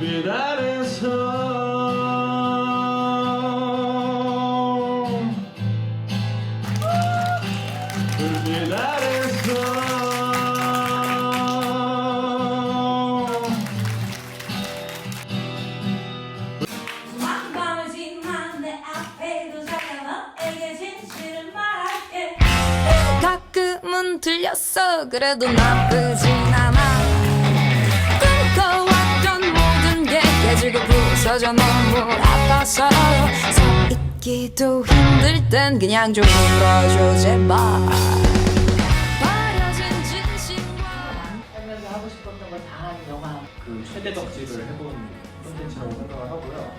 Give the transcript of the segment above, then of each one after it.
불빛 아래서 불빛 아래서 가끔은 들렸어. 그래도 나쁘진 않아. 부서져 너무 아파서 서 있기도 힘들 땐 그냥 좀 울어줘 제발 버려진 진심과 살면서 하고 싶었던 걸다한 영화. 그 최대 덕질을 해본 콘텐츠라고 생각을 하고요.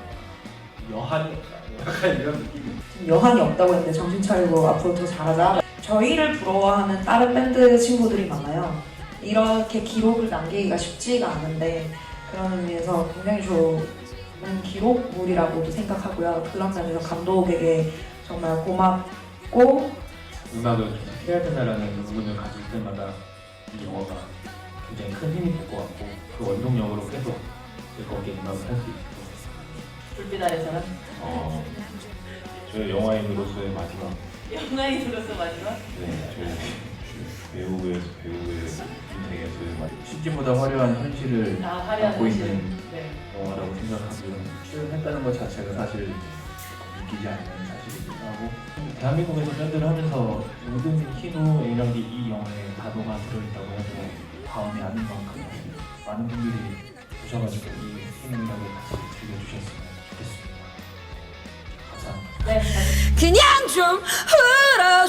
여한이 없다. 약간 이런 느낌이. 지금 여한이 없다고 했는데 정신 차리고 앞으로 더 잘하자. 저희를 부러워하는 다른 밴드 친구들이 많아요. 이렇게 기록을 남기기가 쉽지가 않은데 그런 의미에서 굉장히 좋은 기록물이라고도 생각하고요. 그런 면에서 감독에게 정말 고맙고 음악을 해야 된다라는 의문을 가질 때마다 이 영화가 굉장히 큰 힘이 될 것 같고 그 원동력으로 계속 거기에 음악을 할 수 있고 불빛 아래서는 어, 저희 영화인으로서의 마지막 들었어 마지막. 네, 저희 배우의 배우의 인생에서의 마지막 CG보다 화려한 현실을 아 화려한 갖고 현실. 있는 네. 영화라고 생각하고요. 출연했다는 것 자체가 사실 믿기지 않는 사실이기도 하고 대한민국에서 밴드를 하면서 모든 희노 애락이 이 영화에 다도가 들어있다고 해도 과언이 아닌 만큼 많은 분들이 오셔가지고 이 희노 애락을 같이 즐겨주셨으면 좋겠습니다. 감사합니다. 네. 그냥 좀 제발